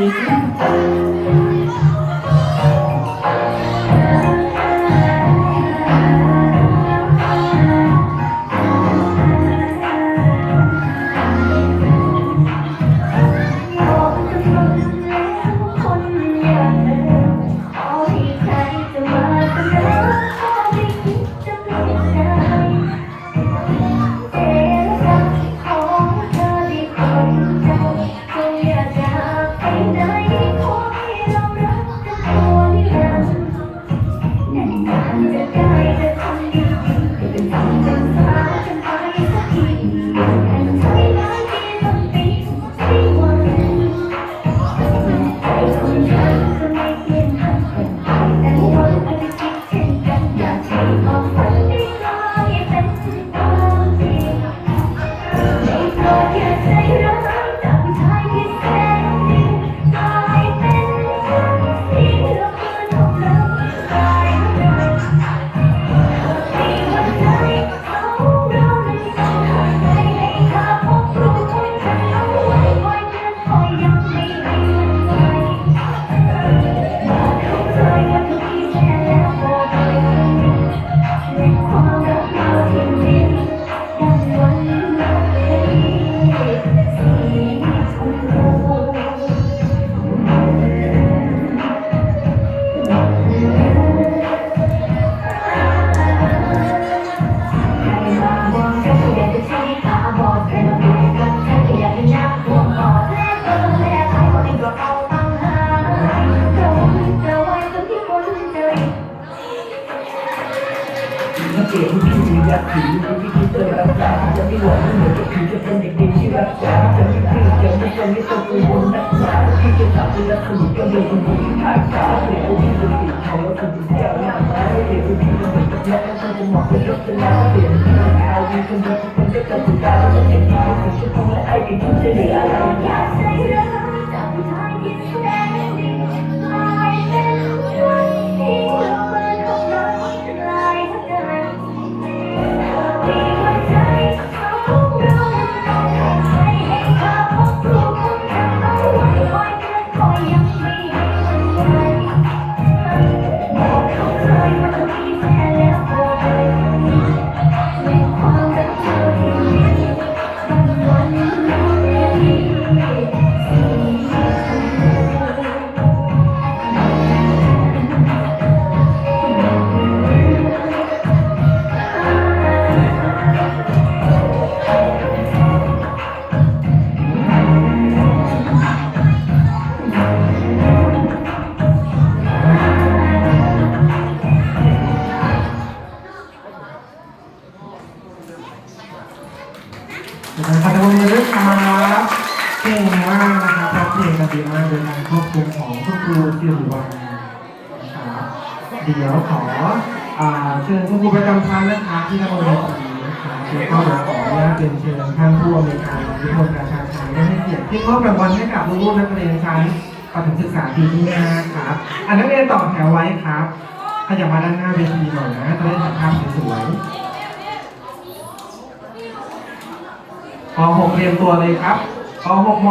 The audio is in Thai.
你絶対絶対 สังเกตที่พี่มียักษ์ผีที่พี่เคยรักษาจะไม่หลงไม่เหมือนกับผีจะเป็นเด็กดีที่รักษาจะไม่เครียดจะไม่จะไม่ต้องกังวลนักหนาที่จะทำเป็นรักสนุกก็เลยคนที่ผ่านตาเด็กที่จะติดเขาแล้วคุณจะแก้วหน้าไม้เด็กที่จะเหมือนกับแล้วคุณจะหมอกเป็นรถเป็นน้ำเปลี่ยนที่มันเอาดีคนเดียวทุกคนก็จะสุดตาแล้วเห็นที่คุณจะทำและไอ้ที่คุณจะเหลืออะไร อยากใช้รั ทุกคนด้วยครับเก่งมากนะครับร้องเพลงกันดีมากโดยการควบคุมของคุณครูสิริวัลนะครับเดี๋ยวขอเชิญคุณครูประจำชั้นนะครับที่ทำงานตรงนี้นะครับแล้วก็เดี๋ยวขออนุญาตเป็นเชิญท่านผู้อำนวยการวิทยาการชาชัยได้ให้เกียรติที่มอบรางวัลให้กับลูกๆนักเรียนชั้นประถมศึกษาปีที่ห้าครับอ่านักเรียนต่อแถวไว้ครับขยับมาด้านหน้าเวทีหน่อยนะจะได้ถ่ายภาพสวยๆ ป .6 เตรียมตัวเลยครับป .6 ม